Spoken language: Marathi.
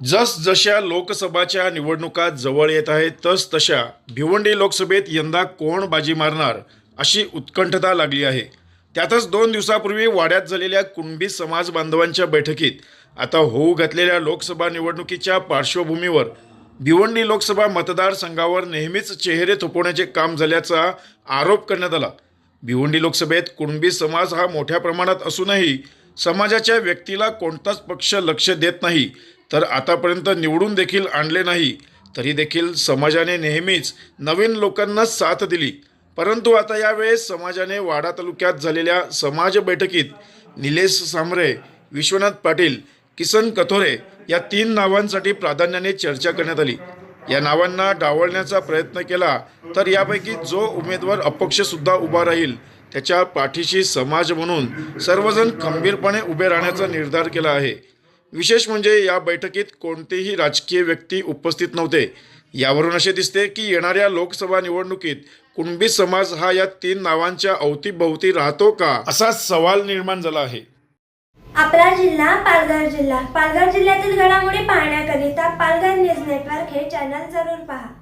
जसजशा लोकसभाच्या निवडणुका जवळ येत आहेत तस तशा भिवंडी लोकसभेत यंदा कोण बाजी मारणार अशी उत्कंठता लागली आहे. त्यातच दोन दिवसापूर्वी वाड्यात झालेल्या कुणबी समाज बांधवांच्या बैठकीत आता होऊ घातलेल्या लोकसभा निवडणुकीच्या पार्श्वभूमीवर भिवंडी लोकसभा मतदारसंघावर नेहमीच चेहरे थोपवण्याचे काम झाल्याचा आरोप करण्यात आला. भिवंडी लोकसभेत कुणबी समाज हा मोठ्या प्रमाणात असूनही समाजाच्या व्यक्तीला कोणताच पक्ष लक्ष देत नाही तर आतापर्यंत निवडून देखील आणले नाही तरी देखील समाजाने नेहमीच नवीन लोकांना साथ दिली. परंतु आता यावेळेस समाजाने वाडा तालुक्यात झालेल्या समाज बैठकीत निलेश सांबरे विश्वनाथ पाटील किसन कथोरे या तीन नावांसाठी प्राधान्याने चर्चा करण्यात आली. या नावांना डावलण्याचा प्रयत्न केला तर यापैकी जो उमेदवार अपक्षसुद्धा उभा राहील त्याच्या पाठीशी समाज म्हणून सर्वजण खंबीरपणे उभे राहण्याचा निर्धार केला आहे. विशेष म्हणजे या बैठकीत कोणतेही राजकीय व्यक्ती उपस्थित नव्हते. यावरून असे दिसते की येणाऱ्या लोकसभा निवडणुकीत कुणबी समाज हा या तीन नावांच्या अवतीभोवती राहतो का असा सवाल निर्माण झाला आहे. आपला जिल्हा पालघर जिल्हा. पालघर जिल्ह्यातील घडामोडी पाहण्याकरिता पालघर न्यूज नेटवर्क हे चॅनल जरूर पहा.